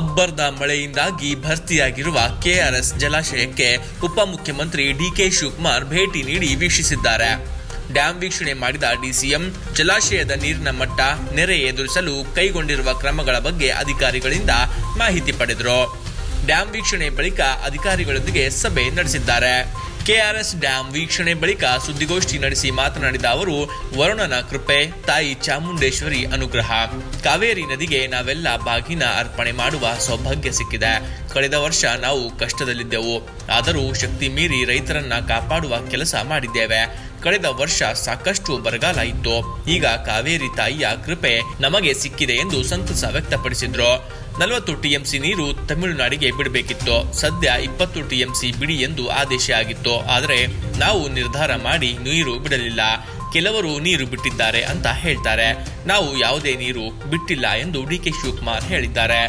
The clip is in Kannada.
ಅಬ್ಬರದ ಮಳೆಯಿಂದಾಗಿ ಭರ್ತಿಯಾಗಿರುವ ಕೆಆರ್ಎಸ್ ಜಲಾಶಯಕ್ಕೆ ಉಪಮುಖ್ಯಮಂತ್ರಿ ಡಿಕೆ ಶಿವಕುಮಾರ್ ಭೇಟಿ ನೀಡಿ ವೀಕ್ಷಿಸಿದ್ದಾರೆ. ಡ್ಯಾಂ ವೀಕ್ಷಣೆ ಮಾಡಿದ ಡಿಸಿಎಂ, ಜಲಾಶಯದ ನೀರಿನ ಮಟ್ಟ ನೆರೆ ಎದುರಿಸಲು ಕೈಗೊಂಡಿರುವ ಕ್ರಮಗಳ ಬಗ್ಗೆ ಅಧಿಕಾರಿಗಳಿಂದ ಮಾಹಿತಿ ಪಡೆದರು. ಡ್ಯಾಂ ವೀಕ್ಷಣೆ ಬಳಿಕ ಅಧಿಕಾರಿಗಳೊಂದಿಗೆ ಸಭೆ ನಡೆಸಿದ್ದಾರೆ. ಕೆಆರ್ಎಸ್ ಡ್ಯಾಂ ವೀಕ್ಷಣೆ ಬಳಿಕ ಸುದ್ದಿಗೋಷ್ಠಿ ನಡೆಸಿ ಮಾತನಾಡಿದ ಅವರು, ವರುಣನ ಕೃಪೆ, ತಾಯಿ ಚಾಮುಂಡೇಶ್ವರಿ ಅನುಗ್ರಹ. ಕಾವೇರಿ ನದಿಗೆ ನಾವೆಲ್ಲ ಬಾಗಿನ ಅರ್ಪಣೆ ಮಾಡುವ ಸೌಭಾಗ್ಯ ಸಿಕ್ಕಿದೆ. ಕಳೆದ ವರ್ಷ ನಾವು ಕಷ್ಟದಲ್ಲಿದ್ದೆವು. ಆದರೂ ಶಕ್ತಿ ಮೀರಿ ರೈತರನ್ನ ಕಾಪಾಡುವ ಕೆಲಸ ಮಾಡಿದ್ದೇವೆ. ಕಳೆದ ವರ್ಷ ಸಾಕಷ್ಟು ಬರಗಾಲ ಇತ್ತು. ಈಗ ಕಾವೇರಿ ತಾಯಿಯ ಕೃಪೆ ನಮಗೆ ಸಿಕ್ಕಿದೆ ಎಂದು ಸಂತಸ ವ್ಯಕ್ತಪಡಿಸಿದ್ರು. ನಲವತ್ತು ಟಿಎಂಸಿ ನೀರು ತಮಿಳುನಾಡಿಗೆ ಬಿಡಬೇಕಿತ್ತು. ಸದ್ಯ ಇಪ್ಪತ್ತು ಟಿಎಂಸಿ ಬಿಡಿ ಎಂದು ಆದೇಶ ಆಗಿತ್ತು. ಆದರೆ ನಾವು ನಿರ್ಧಾರ ಮಾಡಿ ನೀರು ಬಿಡಲಿಲ್ಲ. ಕೆಲವರು ನೀರು ಬಿಟ್ಟಿದ್ದಾರೆ ಅಂತ ಹೇಳ್ತಾರೆ. ನಾವು ಯಾವುದೇ ನೀರು ಬಿಟ್ಟಿಲ್ಲ ಎಂದು ಡಿಕೆ ಶಿವಕುಮಾರ್ ಹೇಳಿದ್ದಾರೆ.